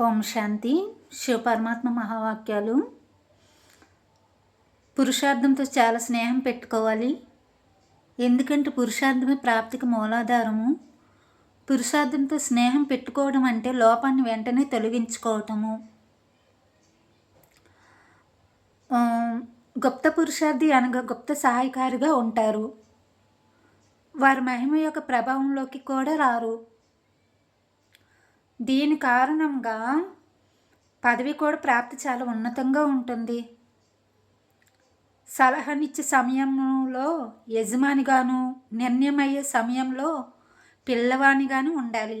ఓం శాంతి. శివపరమాత్మ మహావాక్యాలు. పురుషార్థంతో చాలా స్నేహం పెట్టుకోవాలి. ఎందుకంటే పురుషార్థమే ప్రాప్తికి మూలాధారము. పురుషార్థంతో స్నేహం పెట్టుకోవడం అంటే లోపాన్ని వెంటనే తొలగించుకోవటము. గుప్త పురుషార్థి అనగా గుప్త సహాయకారిగా ఉంటారు. వారి మహిమ యొక్క ప్రభావంలోకి కూడా రారు. దీని కారణంగా పదవి కూడా ప్రాప్తి చాలా ఉన్నతంగా ఉంటుంది. సలహానిచ్చే సమయంలో యజమానిగాను నిర్ణయమయ్యే సమయంలో పిల్లవానిగాను ఉండాలి.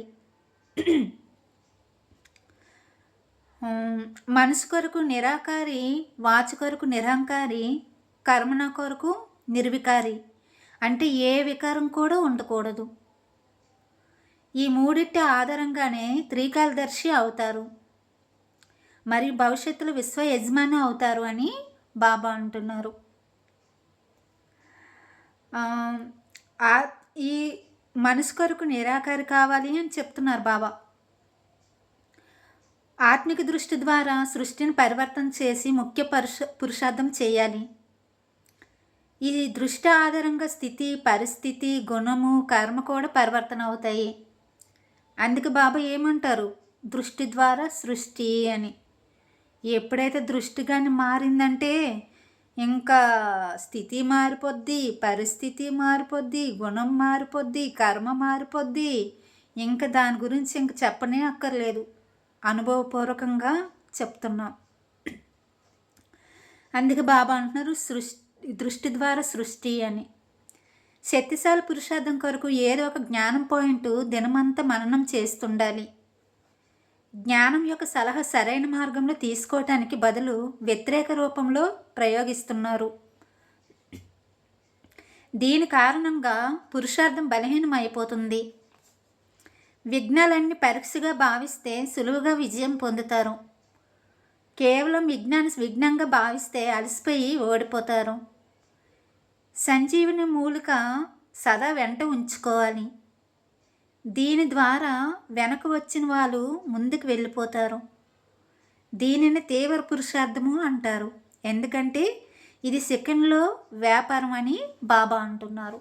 మనసు కొరకు నిరాకారి వాచు కొరకు నిరహంకారి కర్మణ కొరకు నిర్వికారి. అంటే ఏ వికారం కూడా ఉండకూడదు. ఈ మూడిటి ఆధారంగానే త్రికాలదర్శి అవుతారు. మరి భవిష్యత్తులో విశ్వ యజమాని అవుతారు అని బాబా అంటున్నారు. ఈ మనసు కొరకు నిరాకారి కావాలి అని చెప్తున్నారు బాబా. ఆత్మిక దృష్టి ద్వారా సృష్టిని పరివర్తన చేసి ముఖ్య పరుష పురుషార్థం చేయాలి. ఈ దృష్టి ఆధారంగా స్థితి పరిస్థితి గుణము కర్మ కూడా పరివర్తన అవుతాయి. అందుకు బాబా ఏమంటారు? దృష్టి ద్వారా సృష్టి అని. ఎప్పుడైతే దృష్టి కానీ మారిందంటే ఇంకా స్థితి మారిపోద్ది పరిస్థితి మారిపోద్ది గుణం మారిపోద్ది కర్మ మారిపోద్ది. ఇంకా దాని గురించి ఇంక చెప్పనే అక్కర్లేదు. అనుభవపూర్వకంగా చెప్తున్నాం. అందుకే బాబా అంటున్నారు సృష్టి దృష్టి ద్వారా సృష్టి అని. శక్తిశాల పురుషార్థం కొరకు ఏదో ఒక జ్ఞానం పాయింట్ దినమంతా మననం చేస్తుండాలి. జ్ఞానం యొక్క సలహా సరైన మార్గంలో తీసుకోవటానికి బదులు వ్యతిరేక రూపంలో ప్రయోగిస్తున్నారు. దీని కారణంగా పురుషార్థం బలహీనమైపోతుంది. విఘ్నాలన్నీ పరీక్షగా భావిస్తే సులువుగా విజయం పొందుతారు. కేవలం విజ్ఞాన విఘ్నంగా భావిస్తే అలసిపోయి ఓడిపోతారు. సంజీవిని మూలిక సదా వెంట ఉంచుకోవాలి. దీని ద్వారా వెనక వచ్చిన వాళ్ళు ముందుకు వెళ్ళిపోతారు. దీనిని తీవ్ర పురుషార్థము అంటారు. ఎందుకంటే ఇది సెకండ్లో వ్యాపారం అని బాబా అంటున్నారు.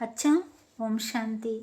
అచ్చా ఓం శాంతి.